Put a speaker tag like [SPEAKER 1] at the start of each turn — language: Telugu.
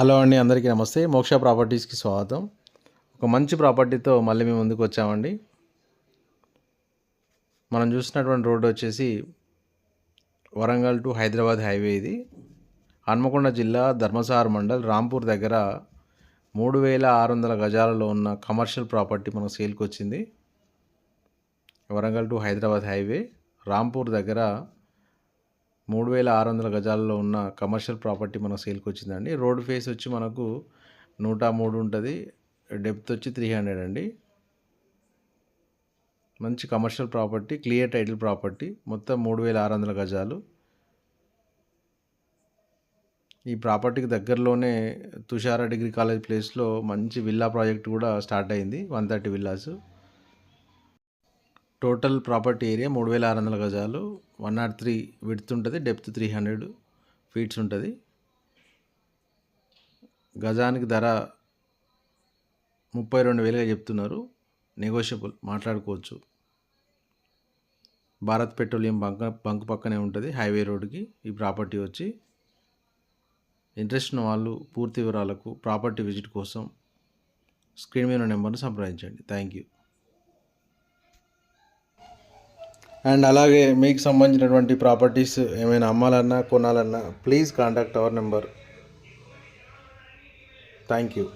[SPEAKER 1] హలో అండి అందరికీ నమస్తే. మోక్ష ప్రాపర్టీస్కి స్వాగతం. ఒక మంచి ప్రాపర్టీతో మళ్ళీ మేము ముందుకు వచ్చామండి. మనం చూసినటువంటి రోడ్డు వచ్చేసి వరంగల్ టు హైదరాబాద్ హైవే ఇది. హన్మకొండ జిల్లా ధర్మసార్ మండల్ రాంపూర్ దగ్గర మూడు వేల ఆరు వందల గజాలలో ఉన్న కమర్షియల్ ప్రాపర్టీ మనకు సేల్కి వచ్చింది. Warangal to Hyderabad highway. Rampur దగ్గర మూడు వేల ఆరు వందల గజాలలో ఉన్న కమర్షియల్ ప్రాపర్టీ మనకు సేల్కి వచ్చిందండి. రోడ్ ఫేస్ వచ్చి మనకు నూట మూడు ఉంటుంది. డెప్త్ వచ్చి త్రీ హండ్రెడ్ అండి. మంచి commercial property clear title property మొత్తం మూడు వేల ఆరు వందల గజాలు. ఈ ప్రాపర్టీకి దగ్గరలోనే తుషార డిగ్రీ కాలేజ్ ప్లేస్లో మంచి విల్లా ప్రాజెక్ట్ కూడా స్టార్ట్ అయింది. One thirty villas. Total property area మూడు వేల ఆరు వందల గజాలు. వన్ నాట్ త్రీ విడ్త్ ఉంటుంది డెప్త్ త్రీ హండ్రెడ్ ఫీట్స్ ఉంటుంది. గజానికి ధర ముప్పై రెండు వేలుగా చెప్తున్నారు. నెగోషియబుల్ మాట్లాడుకోవచ్చు. భారత్ పెట్రోలియం బంక్ బంక్ పక్కనే ఉంటుంది హైవే రోడ్కి ఈ ప్రాపర్టీ వచ్చి. ఇంట్రెస్ట్ ఉన్న వాళ్ళు పూర్తి వివరాలకు ప్రాపర్టీ విజిట్ కోసం స్క్రీన్ మీద నెంబర్ను సంప్రదించండి. Thank you. అండ్ అలాగే మీకు సంబంధించినటువంటి ప్రాపర్టీస్ ఏమైనా అమ్మాలన్నా కొనాలన్నా please contact our number thank you